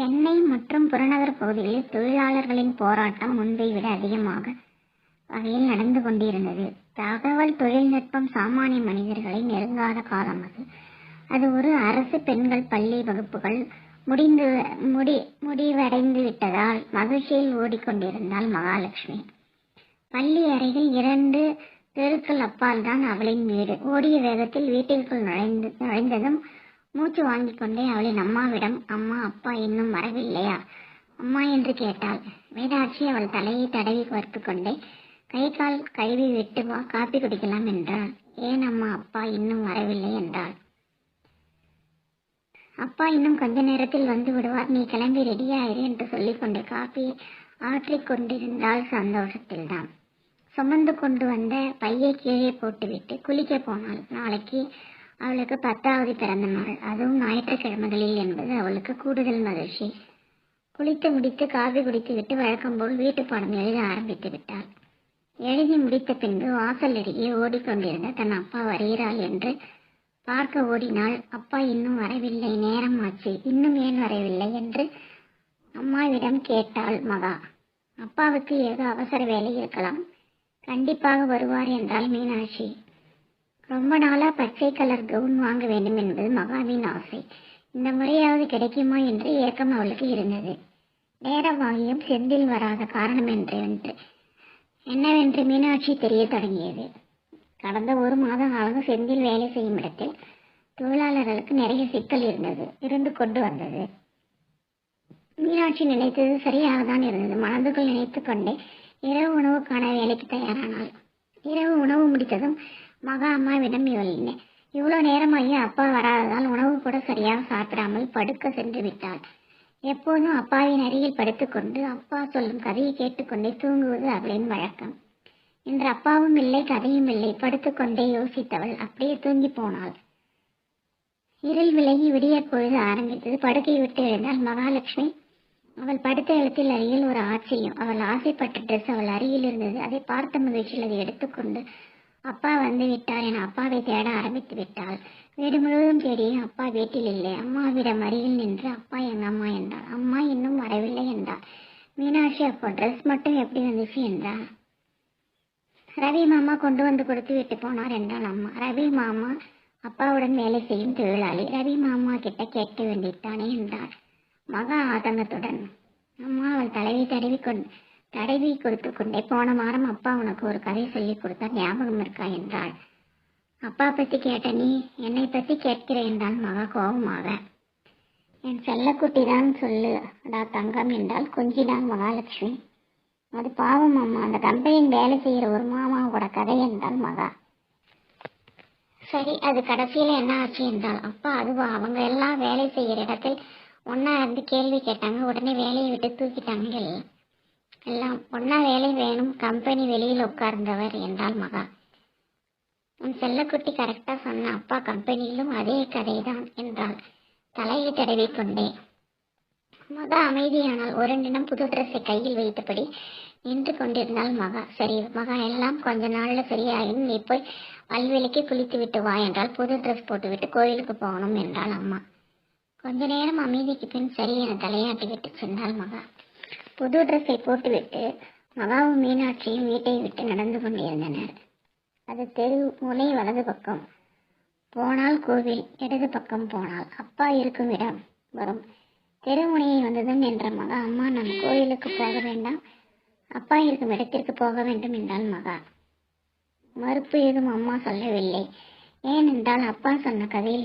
சென்னை மற்றும் புறநகர் பகுதிகளில் தொழிலாளர்களின் போராட்டம் முன்பை விட அதிகமாக வகையில் நடந்து கொண்டிருந்தது. தகவல் தொழில்நுட்பம் சாமானிய மனிதர்களை நெருங்காத காலம் அது. அது ஒரு அரசு பெண்கள் பள்ளி வகுப்புகள் முடிந்து முடி முடிவடைந்து விட்டதால் மகிழ்ச்சியில் ஓடிக்கொண்டிருந்தாள் மகாலட்சுமி. பள்ளி அருகில் இரண்டு தெருக்கள் அப்பால் தான் அவளின் வீடு. ஓடிய வேகத்தில் வீட்டிற்குள் நுழைந்து நுழைந்ததும் மூச்சு வாங்கிக் கொண்டே அவளின் அம்மாவிடம் அம்மா அப்பா இன்னும் வரவில்லையா? அம்மா என்று கேட்டாள். வேதாட்சி அவள் தலையை தடவி பார்த்து கொண்டே கை கால் கழுவி விட்டு வா காப்பி குடிக்கலாம் என்றாள். ஏன் அம்மா அப்பா இன்னும் வரவில்லை என்றாள். அப்பா இன்னும் கொஞ்ச நேரத்தில் வந்து விடுவார். நீ கிளம்பி ரெடியாயிரு என்று சொல்லிக்கொண்டு காப்பியை ஆற்றிக் கொண்டிருந்தாள் சந்தோஷத்தில்தான். சுமந்து கொண்டு வந்த பையை கீழே போட்டுவிட்டு குளிக்க போனாள். நாளைக்கு அவளுக்கு பத்தாவது பிறந்த நாள். அதுவும் ஞாயிற்றுக்கிழமைகளில் என்பது அவளுக்கு கூடுதல் மகிழ்ச்சி. குளித்து முடித்து காஃபி குடித்து விட்டு வழக்கம் போல் வீட்டு பாடம் எழுத ஆரம்பித்து விட்டாள். எழுதி முடித்த பின்பு வாசல் அருகே ஓடிக்கொண்டிருந்த தன் அப்பா வருகிறாள் என்று பார்க்க ஓடினாள். அப்பா இன்னும் வரவில்லை. நேரம் ஆச்சு இன்னும் ஏன் வரவில்லை? என்று அம்மாவிடம் கேட்டாள் மகா. அப்பாவுக்கு ஏதோ அவசர வேலை இருக்கலாம். கண்டிப்பாக வருவார் என்றாள் மீனாட்சி. ரொம்ப நாளா பச்சை கலர் கவுன் வாங்க வேண்டும் என்பது மகாவின் ஆசை. இந்த முறையாவது கிடைக்குமா என்று ஏக்கம் அவளுக்கு இருந்தது. நேரமாகியும் செந்தில் வராத காரணம் என்று என்னவென்று மீனாட்சி தெரிய தொடங்கியது. கடந்த ஒரு மாத காலம் செந்தில் வேலை செய்யும் இடத்தில் தொழிலாளர்களுக்கு நிறைய சிக்கல் இருந்தது இருந்து கொண்டு வந்தது. மீனாட்சி நினைத்தது சரியாக தான் இருந்தது. மனதுக்குள் நினைத்து கொண்டே இரவு உணவுக்கான வேலைக்கு தயாரானாள். இரவு உணவு முடித்ததும் மகா அம்மாவிடம் இவள் இவ்வளோ நேரமாகி அப்பா வராததால் உணவு கூட சரியாக சாப்பிடாமல் படுக்க சென்று விட்டாள். எப்போதும் அப்பாவின் அருகில் படுத்துக்கொண்டு அப்பா சொல்லும் கதையை கேட்டுக்கொண்டே தூங்குவது அவளின் வழக்கம். இன்று அப்பாவும் இல்லை கதையும் இல்லை. படுத்துக்கொண்டே யோசித்தவள் அப்படியே தூங்கி போனாள். இருள் விலகி விடிய பொழுது ஆரம்பித்தது. படுக்கை விட்டு எழுந்தால் மகாலட்சுமி அவள் படுத்த எழுத்தில் அருகில் ஒரு ஆச்சரியம் அவள் ஆசைப்பட்ட ட்ரெஸ் அவள் அருகில் இருந்தது. அதை பார்த்த மகிழ்ச்சியில் அதை எடுத்துக்கொண்டு அப்பா வந்து விட்டார். என அப்பாவை தேட ஆரம்பித்து விட்டாள் வீடு முழுவதும் தேடியும் அப்பா வீட்டில் இல்லை. அம்மாவிடம் அருகில் நின்று அப்பா எங்க அம்மா என்றாள் அம்மா இன்னும் வரவில்லை என்றாள் மீனாட்சி அப்போ ட்ரெஸ் மட்டும் எப்படி வந்துச்சு என்றாள் ரவி மாமா கொண்டு வந்து கொடுத்து விட்டு போனார் என்றாள் அம்மா. ரவி மாமா அப்பாவுடன் வேலை செய்யும் தொழிலாளி. ரவி மாமா கிட்ட கேட்க வேண்டித்தானே என்றாள் மகா ஆதங்கத்துடன். அம்மா அவள் தலையை தடவி கொண்டு தடவி கொடுத்து கொண்டே. போன வாரம் அப்பா உனக்கு ஒரு கதை சொல்லி கொடுத்தா ஞாபகம் இருக்கா என்றாள். அப்பா பத்தி கேட்ட நீ என்னை பத்தி கேட்கிற என்றாள் மகா கோபமாக. என் செல்லக்குட்டி தான் சொல்லு. அடா தங்கம் என்றால் கொஞ்சினான் மகாலட்சுமி. அது பாவம் அம்மா. அந்த கம்பெனியின் வேலை செய்கிற ஒரு மாமாவோட கதை என்றாள் மகா. சரி அது கடைசியில் என்ன ஆச்சு என்றால் அப்பா அதுவா அவங்க எல்லாம் வேலை செய்கிற இடத்தில் ஒன்னா இருந்து கேள்வி கேட்டாங்க. உடனே வேலையை விட்டு தூக்கிட்டாங்க. எல்லாம். பொண்ணா வேலை வேணும் கம்பெனி வெளியில் உட்கார்ந்தவர் என்றாள் மகா. உன் செல்லக்குட்டி கரெக்டா சொன்ன அப்பா கம்பெனியிலும் அதே கதைதான் என்றாள். தலையை தடவி கொண்டே. மகா அமைதியானால் ஒரு நிமிடம் புது ட்ரெஸ்ஸை கையில் வைத்தபடி நின்று கொண்டிருந்தாள் மகா. சரி மகா எல்லாம் கொஞ்ச நாள்ல சரியாயிடும் நீ போய் வல்வெளிக்கு குளித்து விட்டு வா என்றால் புது ட்ரெஸ் போட்டுவிட்டு கோயிலுக்கு போகணும் என்றாள் அம்மா. கொஞ்ச நேரம் அமைதிக்கு பின் சரி என தலையாட்டி விட்டு சென்றாள் மகா. புது ட்ரெஸ்ஸை போட்டுவிட்டு மகாவும் மீனாட்சியும் வீட்டை விட்டு நடந்து கொண்டிருந்தனர். அது தெரு முனை வலது பக்கம். போனால் கோவில் இடது பக்கம் போனால் அப்பா இருக்கும் இடம் வரும். தெருமுனையை வந்ததும் என்ற மகா அம்மா நம் கோயிலுக்கு போக வேண்டாம். அப்பா இருக்கும் இடத்திற்கு போக வேண்டும் என்றாள் மகா. மறுப்பு ஏதும் அம்மா சொல்லவில்லை. ஏனென்றால் அப்பா சொன்ன கதையில்